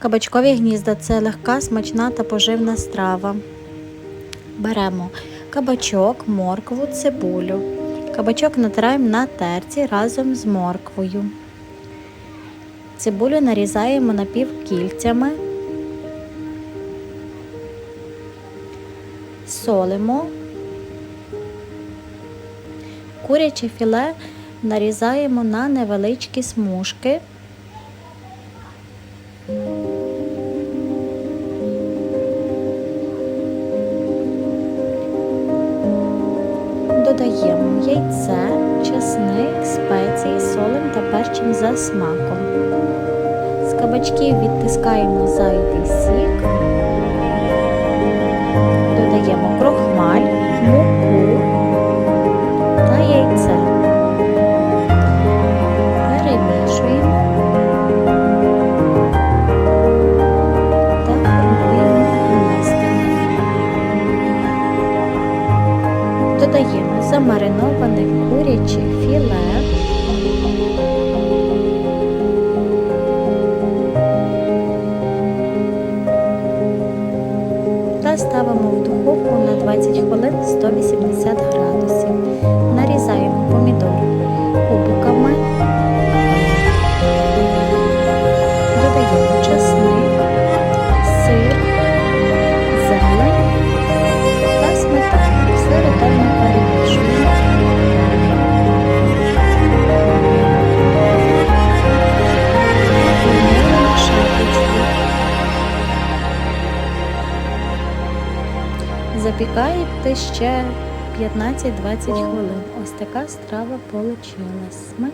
Кабачкові гнізда це легка, смачна та поживна страва. Беремо кабачок, моркву, цибулю. Кабачок натираємо на терці разом з морквою. Цибулю нарізаємо напівкільцями. Солимо. Куряче філе нарізаємо на невеличкі смужки. Додаємо яйце, чесник, спеції, солим та перчим за смаком. З кабачків відтискаємо зайвий сік, Додаємо замариноване куряче філе. Та ставимо в духовку на 20 хвилин 180 градусів. Нарізаємо Запікаєте ще 15-20 хвилин. Ось така страва. Смачна.